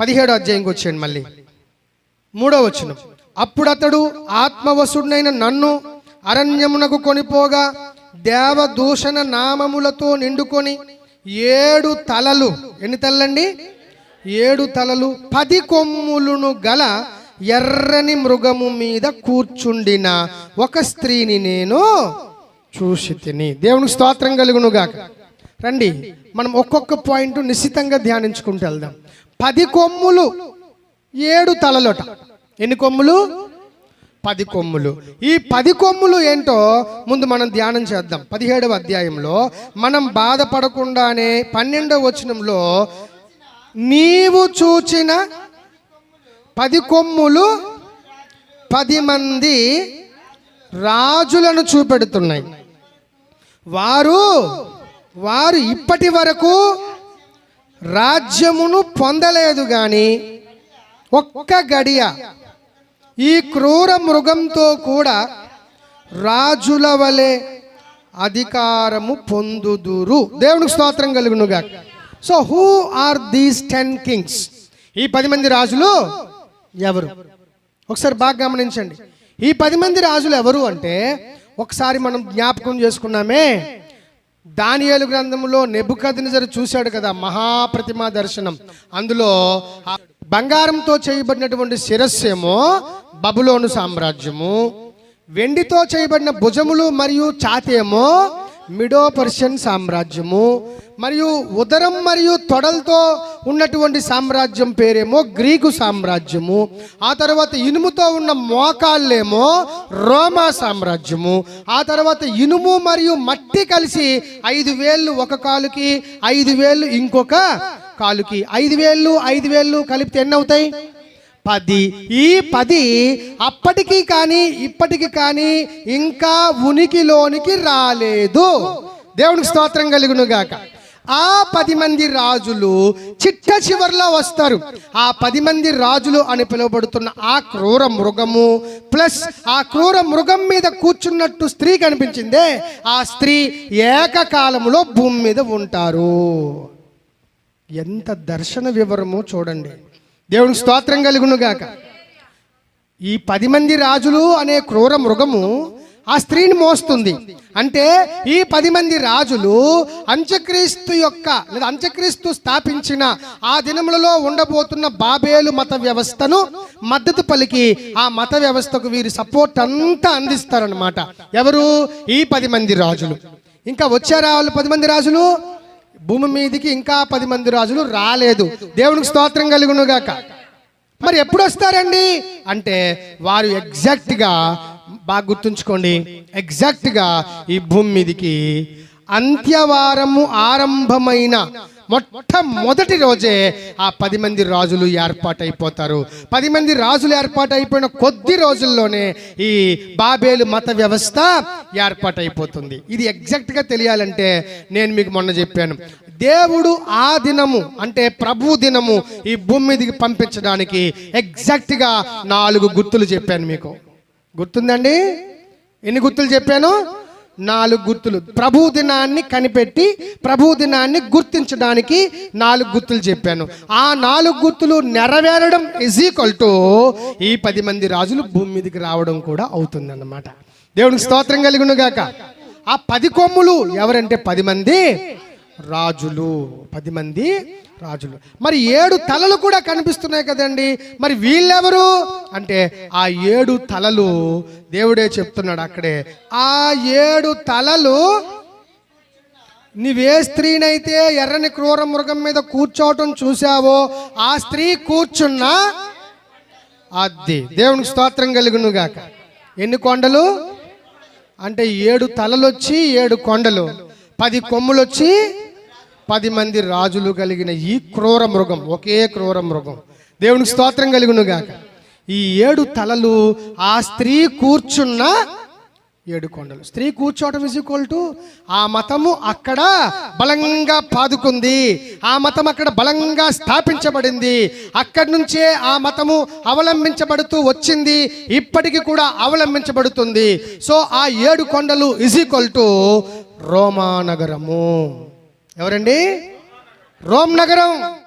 పదిహేడో అధ్యాయంకి వచ్చాడు మళ్ళీ. మూడో వచ్చిన అప్పుడు అతడు ఆత్మవసుడైన నన్ను అరణ్యమునకు కొనిపోగా దేవదూషణ నామములతో నిండుకొని ఏడు తలలు ఎన్ని తలలండి? ఏడు తలలు పది కొమ్ములను గల ఎర్రని మృగము మీద కూర్చుండిన ఒక స్త్రీని నేను చూసి తిని దేవునికి స్తోత్రం కలుగునుగాక. రండి మనం ఒక్కొక్క పాయింట్ నిశ్చితంగా ధ్యానించుకుంటూ వెళ్దాం. పది కొమ్ములు ఏడు తలలోట. ఎన్ని కొమ్ములు? పది కొమ్ములు. ఈ పది కొమ్ములు ఏంటో ముందు మనం ధ్యానం చేద్దాం. పదిహేడవ అధ్యాయంలో మనం బాధపడకుండానే పన్నెండవ వచనంలో నీవు చూచిన పది కొమ్ములు పది మంది రాజులను చూపెడుతున్నాయి. వారు వారు ఇప్పటి వరకు రాజ్యమును పొందలేదు కానీ ఒక్క గడియ ఈ క్రూర మృగంతో కూడా రాజుల వలె అధికారము పొందుదురు. దేవునికి స్తోత్రం కలుగునుగా so who are these ten kings ఈ పది మంది రాజులు ఎవరు? ఒకసారి బాగా గమనించండి. ఈ పది మంది రాజులు ఎవరు అంటే ఒకసారి మనం జ్ఞాపకం చేసుకున్నామే దానియలు గ్రంథంలో నెబుకద్నెజరు చూశాడు కదా మహాప్రతిమా దర్శనం. అందులో ఆ బంగారంతో చేయబడినటువంటి శిరస్సేమో బబులోను సామ్రాజ్యము వెండితో చేయబడిన భుజములు మరియు చాతేమో మిడో పర్షియన్ సామ్రాజ్యము మరియు ఉదరం మరియు తొడలతో ఉన్నటువంటి సామ్రాజ్యం పేరేమో గ్రీకు సామ్రాజ్యము. ఆ తర్వాత ఇనుముతో ఉన్న మోకాళ్ళేమో రోమా సామ్రాజ్యము. ఆ తర్వాత ఇనుము మరియు మట్టి కలిసి ఐదు వేళ్ళు ఒక కాలుకి ఐదు వేళ్ళు ఇంకొక కాలుకి. ఐదు వేళ్ళు ఐదు వేళ్ళు కలిపితే ఎన్ని అవుతాయి పది. ఈ పది అప్పటికి కానీ ఇప్పటికి కానీ ఇంకా ఉనికిలోనికి రాలేదు. దేవునికి స్తోత్రం కలుగునుగాక. గాక ఆ పది మంది రాజులు చిట్ట చివరిలో వస్తారు. ఆ పది మంది రాజులు అని పిలువబడుతున్న ఆ క్రూర మృగము ప్లస్ ఆ క్రూర మృగం మీద కూర్చున్నట్టు స్త్రీ కనిపించిందే. ఆ స్త్రీ ఏకకాలములో భూమి మీద ఉంటారు. ఎంత దర్శన వివరమో చూడండి. దేవునికి స్తోత్రం కలుగునుగాక ఈ పది మంది రాజులు అనే క్రూర మృగము ఆ స్త్రీని మోస్తుంది. అంటే ఈ పది మంది రాజులు అంత్యక్రీస్తు యొక్క లేదా అంత్యక్రీస్తు స్థాపించిన ఆ దినములలో ఉండబోతున్న బాబేలు మత వ్యవస్థను మద్దతు పలికి ఆ మత వ్యవస్థకు వీరి సపోర్ట్ అంతా అందిస్తారనమాట ఎవరు? ఈ పది మంది రాజులు. ఇంకా వచ్చారా వాళ్ళు పది మంది రాజులు? భూమి మీదకి ఇంకా పది మంది రాజులు రాలేదు. దేవునికి స్తోత్రం కలుగునుగాక. మరి ఎప్పుడు వస్తారండి? అంటే వారు ఎగ్జాక్ట్గా బాగా గుర్తుంచుకోండి. ఎగ్జాక్ట్గా ఈ భూమి మీదకి అంత్యవారము ఆరంభమైన మొట్టమొదటి రోజే ఆ పది మంది రాజులు ఏర్పాటైపోతారు. పది మంది రాజులు ఏర్పాటైపోయిన కొద్ది రోజుల్లోనే ఈ బాబేలు మత వ్యవస్థ ఏర్పాటైపోతుంది. ఇది ఎగ్జాక్ట్గా తెలియాలంటే నేను మీకు మొన్న చెప్పాను. దేవుడు ఆ దినము అంటే ప్రభు దినము ఈ భూమి మీదకి పంపించడానికి ఎగ్జాక్ట్గా నాలుగు గుర్తులు చెప్పాను మీకు. గుర్తుందండి? ఎన్ని గుర్తులు చెప్పాను? నాలుగు గుర్తులు. ప్రభు దినాన్ని కనిపెట్టి ప్రభు దినాన్ని గుర్తించడానికి నాలుగు గుర్తులు చెప్పాను. ఆ నాలుగు గుర్తులు నెరవేరడం ఇజ్ ఈక్వల్ టు ఈ పది మంది రాజులు భూమి మీదకి రావడం కూడా అవుతుందన్నమాట. దేవునికి స్తోత్రం కలిగినగాక. ఆ పది కొమ్ములు ఎవరంటే పది మంది? రాజులు పది మంది రాజులు. మరి ఏడు తలలు కూడా కనిపిస్తున్నాయి కదండి. మరి వీళ్ళెవరు? అంటే ఆ ఏడు తలలు దేవుడే చెప్తున్నాడు అక్కడే. ఆ ఏడు తలలు నీవే స్త్రీనైతే ఎర్రని క్రూర మృగం మీద కూర్చోవటం చూసావో ఆ స్త్రీ కూర్చున్న అది. దేవునికి స్తోత్రం కలుగును గాక. ఎన్ని కొండలు? అంటే ఏడు తలలు వచ్చి ఏడు కొండలు. పది కొమ్ములు వచ్చి పది మంది రాజులు కలిగిన ఈ క్రూర మృగం ఒకే క్రూర మృగం. దేవునికి స్తోత్రం కలుగును గాక ఈ ఏడు తలలు ఆ స్త్రీ కూర్చున్న ఏడు కొండలు. స్త్రీ కూర్చోవటం ఇస్ ఈక్వల్ టు ఆ మతము అక్కడ బలంగా పాదుకుంది. ఆ మతం అక్కడ బలంగా స్థాపించబడింది. అక్కడి నుంచే ఆ మతము అవలంబించబడుతూ వచ్చింది. ఇప్పటికీ కూడా అవలంబించబడుతుంది. సో ఆ ఏడు కొండలు ఇస్ ఈక్వల్ టు రోమానగరము ఎవరండి? రోమ్ నగరం.